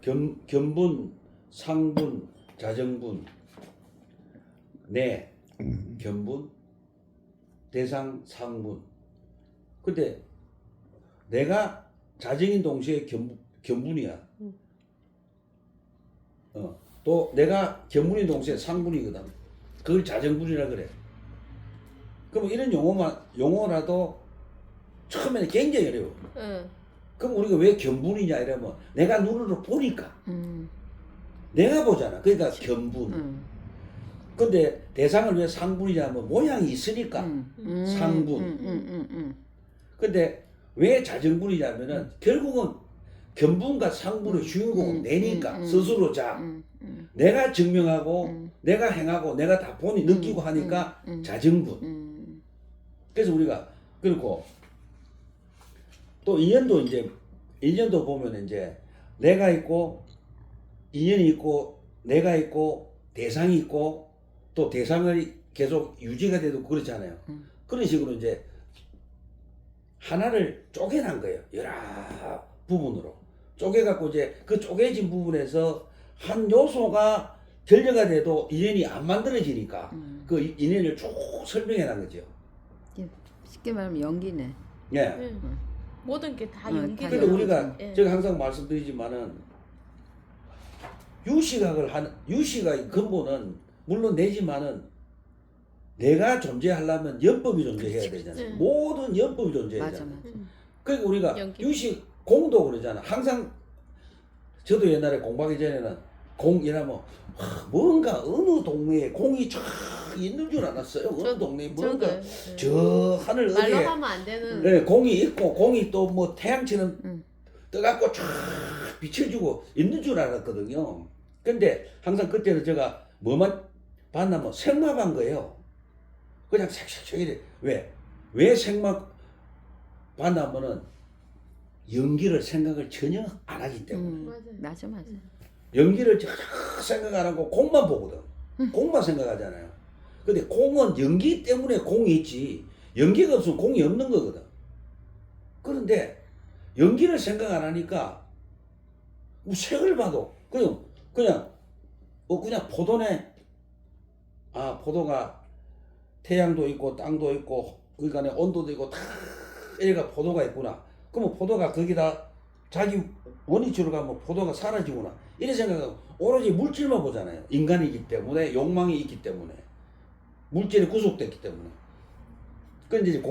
겸, 겸분, 상분, 자정분, 내, 겸분, 대상, 상분. 근데 내가 자정인 동시에 겸, 겸분이야. 음. 어. 또 내가 겸분인 동시에 상분이거든. 그걸 자정분이라 그래. 그럼 이런 용어만 용어라도 처음에는 굉장히 어려워. 응. 그럼 우리가 왜 겸분이냐 이러면 내가 눈으로 보니까 음, 내가 보잖아. 그러니까 겸분. 음, 근데 대상을 왜 상분이냐면 모양이 있으니까. 음, 음, 상분. 음, 음, 음, 음. 근데 왜 자정분이냐면은 결국은 겸분과 상분의 음, 주인공은 음, 내니까 음, 음. 스스로 자 음, 음, 내가 증명하고 음. 내가 행하고 내가 다 보니 느끼고 음, 하니까 음, 음. 자정분. 음, 그래서 우리가 그렇고 또 인연도 이제 인연도 보면 이제 내가 있고 인연이 있고 내가 있고 대상이 있고 또 대상을 계속 유지가 돼도 그렇잖아요. 음. 그런 식으로 이제 하나를 쪼개난 거예요. 여러 부분으로 쪼개갖고 이제 그 쪼개진 부분에서 한 요소가 결여가 돼도 인연이 안 만들어지니까 음. 그 인연을 쭉 설명해 난 거죠. 쉽게 말하면 연기네. 예. 응. 모든 게 다 응, 연기가. 다 근데 우리가 예. 제가 항상 말씀드리지만은 유시각을 하는 유시가 근본은 물론 내지만은 내가 존재하려면 연법이 존재해야 되잖아요. 응. 모든 연법이. 응. 그러니까 우리가 연기. 유시 공도 그러잖아. 항상 저도 옛날에 공부하기 전에는 공 이라면 와, 뭔가 어느 동네에 공이 쫙 있는 줄 알았어요. 어느 동네에 뭔가 저도요. 예. 저 하늘 말로 어디에 하면 안 되는. 네, 공이 있고 공이 또 뭐 태양처럼 음. 떠갖고 쫙 비춰주고 있는 줄 알았거든요. 근데 항상 그때는 제가 뭐만 봤나면 생마 반 거예요. 그냥 색색색 이래. 왜? 왜 생마 봤나면은 연기를 생각을 전혀 안 하기 때문에. 음. 맞아, 맞아. 연기를 전혀 생각 안 하고 공만 보거든. 공만 생각하잖아요. 근데 공은 연기 때문에 공이 있지. 연기가 없으면 공이 없는 거거든. 그런데 연기를 생각 안 하니까 뭐 색을 봐도 그냥 그냥 어 그냥 포도네. 아 포도가 태양도 있고 땅도 있고 그간에 온도도 있고 다 얘가 포도가 있구나. 그러면 포도가 거기다 자기 원위치로 가면 포도가 사라지구나. 이런 생각하고 오로지 물질만 보잖아요. 인간이기 때문에 욕망이 있기 때문에 물질이 구속됐기 때문에. 그런데 이제 공